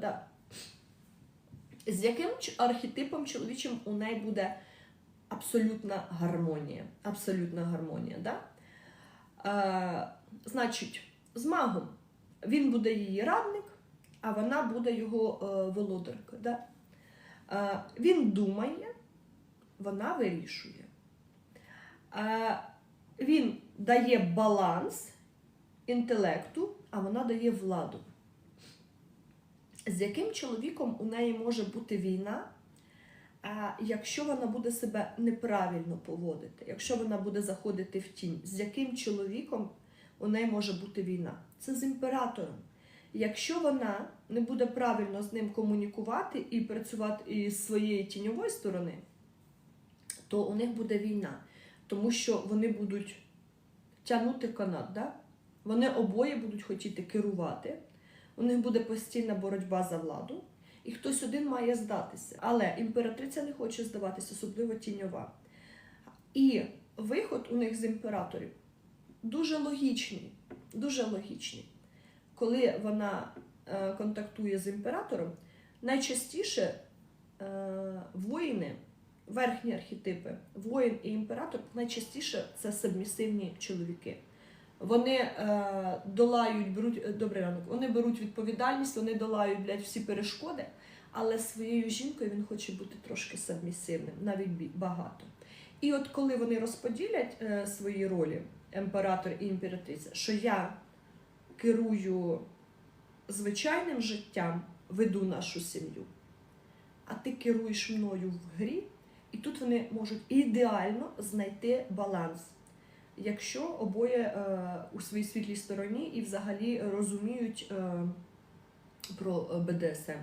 Да. З яким архетипом чоловічим у неї буде абсолютна гармонія. Абсолютна гармонія. Да? Е, значить, з магом він буде її радник, а вона буде його е, володарка. Да? Е, він думає, вона вирішує. Е, він дає баланс інтелекту, а вона дає владу. З яким чоловіком у неї може бути війна, а якщо вона буде себе неправильно поводити, якщо вона буде заходити в тінь, з яким чоловіком у неї може бути війна? Це з імператором. Якщо вона не буде правильно з ним комунікувати і працювати із своєї тіньової сторони, то у них буде війна, тому що вони будуть тягнути канат, да? вони обоє будуть хотіти керувати, у них буде постійна боротьба за владу, і хтось один має здатися. Але імператриця не хоче здаватися, особливо тіньова. І виход у них з імператорів дуже логічний. Дуже логічний. Коли вона е, контактує з імператором, найчастіше е, воїни, верхні архетипи, воїн і імператор, найчастіше це субмісивні чоловіки. Вони е, долають, беруть е, добрий ранок, вони беруть відповідальність, вони долають блядь, всі перешкоди, але своєю жінкою він хоче бути трошки субмісивним, навіть багато. І от коли вони розподілять е, свої ролі, імператор і імператриця, що я керую звичайним життям, веду нашу сім'ю, а ти керуєш мною в грі, і тут вони можуть ідеально знайти баланс. Якщо обоє е, у своїй світлій стороні і взагалі розуміють е, про е, БДСМ.